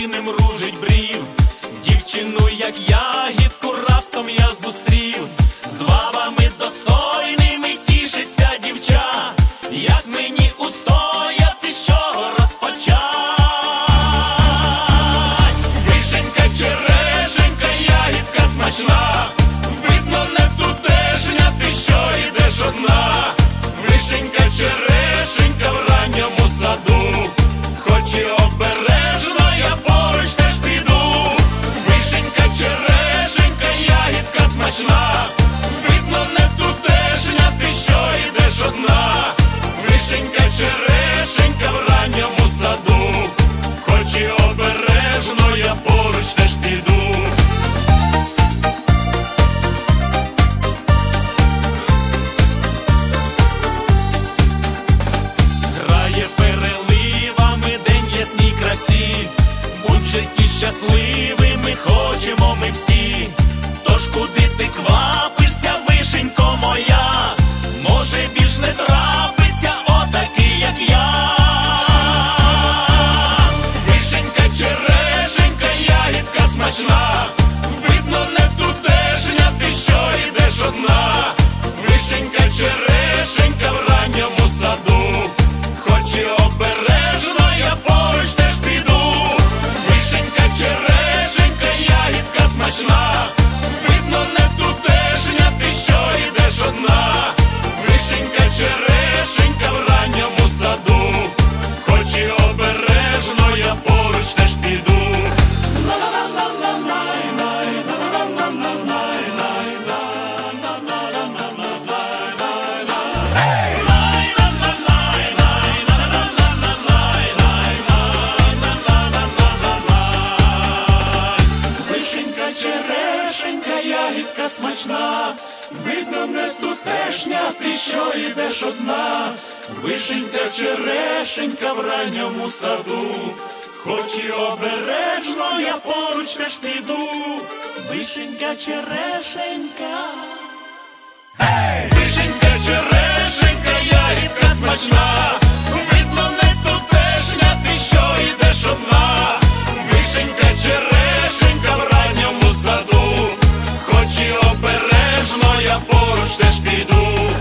синим ружить брів, дівчину, як ягідку, раптом я зустрів, з вавами достойними тішиться дівча, як мені устояти, що розпочать, вишенька, черешенька, ягідка смачна, видно, не тутешня, ти що йдеш одна, вишенька черешенька щасливими хочемо ми всі. Тож куди ти квапишся, ягідка смачна, видно, не тутешня, ти що йдеш одна. Вишенька, черешенька в ранньому саду, хоч і обережно, я поруч теж піду. Вишенька, черешенька. De te